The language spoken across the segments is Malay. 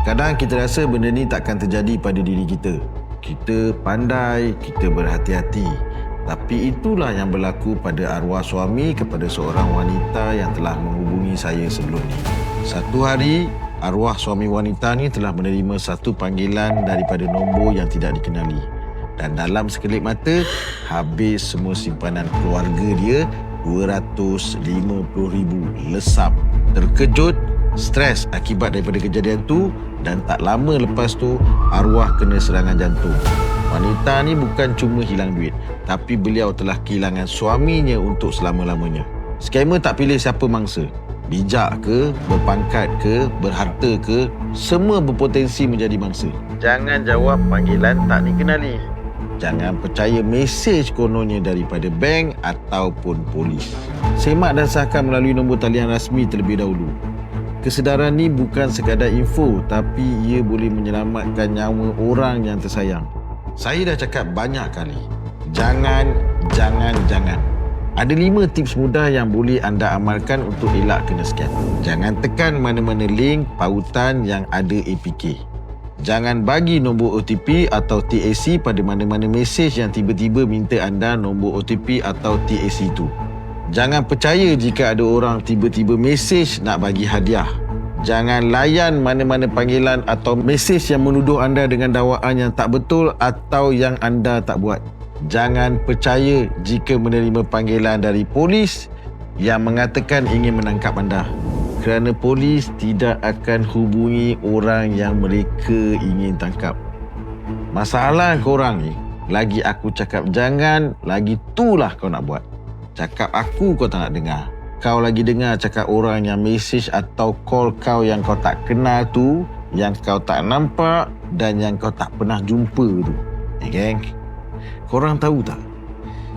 Kadang kita rasa benda ni takkan terjadi pada diri kita. Kita pandai, kita berhati-hati. Tapi itulah yang berlaku pada arwah suami kepada seorang wanita yang telah menghubungi saya sebelum ni. Satu hari, arwah suami wanita ni telah menerima satu panggilan daripada nombor yang tidak dikenali. Dan dalam sekelip mata, habis semua simpanan keluarga dia RM250,000 lesap. Terkejut, stres akibat daripada kejadian tu dan tak lama lepas tu arwah kena serangan jantung. Wanita ni bukan cuma hilang duit, tapi beliau telah kehilangan suaminya untuk selama-lamanya. Skamer tak pilih siapa mangsa. Bijak ke, berpangkat ke, berharta ke, semua berpotensi menjadi mangsa. Jangan jawab panggilan tak dikenali. Jangan percaya mesej kononnya daripada bank ataupun polis. Semak dan sahkan melalui nombor talian rasmi terlebih dahulu. Kesedaran ni bukan sekadar info tapi ia boleh menyelamatkan nyawa orang yang tersayang. Saya dah cakap banyak kali. Jangan, jangan, jangan. Ada lima tips mudah yang boleh anda amalkan untuk elak kena scam. Jangan tekan mana-mana link pautan yang ada APK. Jangan bagi nombor OTP atau TAC pada mana-mana mesej yang tiba-tiba minta anda nombor OTP atau TAC itu. Jangan percaya jika ada orang tiba-tiba mesej nak bagi hadiah. Jangan layan mana-mana panggilan atau mesej yang menuduh anda dengan dakwaan yang tak betul atau yang anda tak buat. Jangan percaya jika menerima panggilan dari polis yang mengatakan ingin menangkap anda kerana polis tidak akan hubungi orang yang mereka ingin tangkap. Masalah korang ni, lagi aku cakap jangan, lagi itulah kau nak buat. Cakap aku kau tak nak dengar. Kau lagi dengar cakap orang yang message atau call kau yang kau tak kenal tu, yang kau tak nampak dan yang kau tak pernah jumpa tu. Eh geng, korang tahu tak?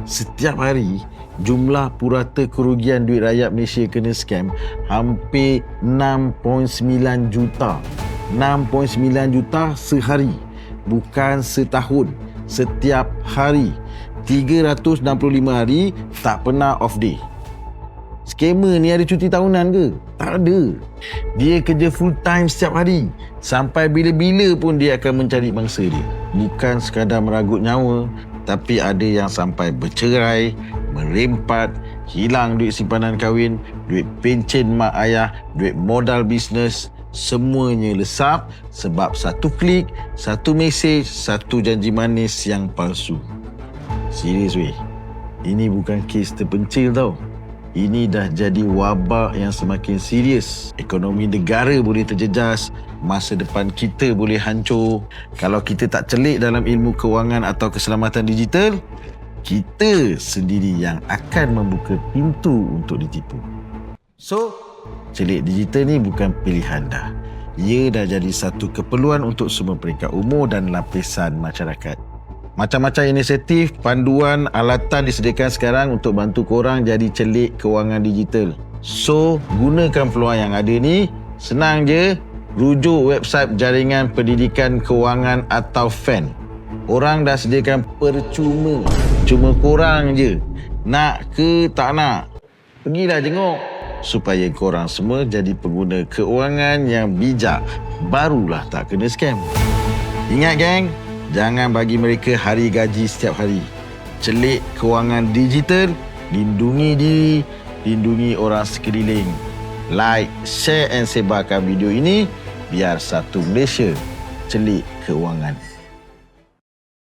Setiap hari jumlah purata kerugian duit rakyat Malaysia kena scam hampir 6.9 juta. 6.9 juta sehari. Bukan setahun. Setiap hari. 365 hari tak pernah off day. Skamer ni ada cuti tahunan ke? Tak ada. Dia kerja full time setiap hari. Sampai bila-bila pun dia akan mencari mangsa dia. Bukan sekadar meragut nyawa, tapi ada yang sampai bercerai, merempat, hilang duit simpanan kahwin, duit pencen mak ayah, duit modal bisnes, semuanya lesap sebab satu klik, satu mesej, satu janji manis yang palsu. Serius weh, ini bukan kes terpencil tau. Ini dah jadi wabak yang semakin serius. Ekonomi negara boleh terjejas, masa depan kita boleh hancur. Kalau kita tak celik dalam ilmu kewangan atau keselamatan digital, kita sendiri yang akan membuka pintu untuk ditipu. So, celik digital ni bukan pilihan dah. Ia dah jadi satu keperluan untuk semua peringkat umur dan lapisan masyarakat. Macam-macam inisiatif, panduan, alatan disediakan sekarang untuk bantu korang jadi celik kewangan digital. So, gunakan peluang yang ada ni. Senang je, rujuk website Jaringan Pendidikan Kewangan atau FAN. Orang dah sediakan percuma. Cuma korang je. Nak ke tak nak. Pergilah jenguk. Supaya korang semua jadi pengguna keuangan yang bijak. Barulah tak kena scam. Ingat geng, jangan bagi mereka hari gaji setiap hari. Celik kewangan digital, lindungi diri, lindungi orang sekeliling. Like, share and sebarkan video ini biar satu Malaysia celik keuangan.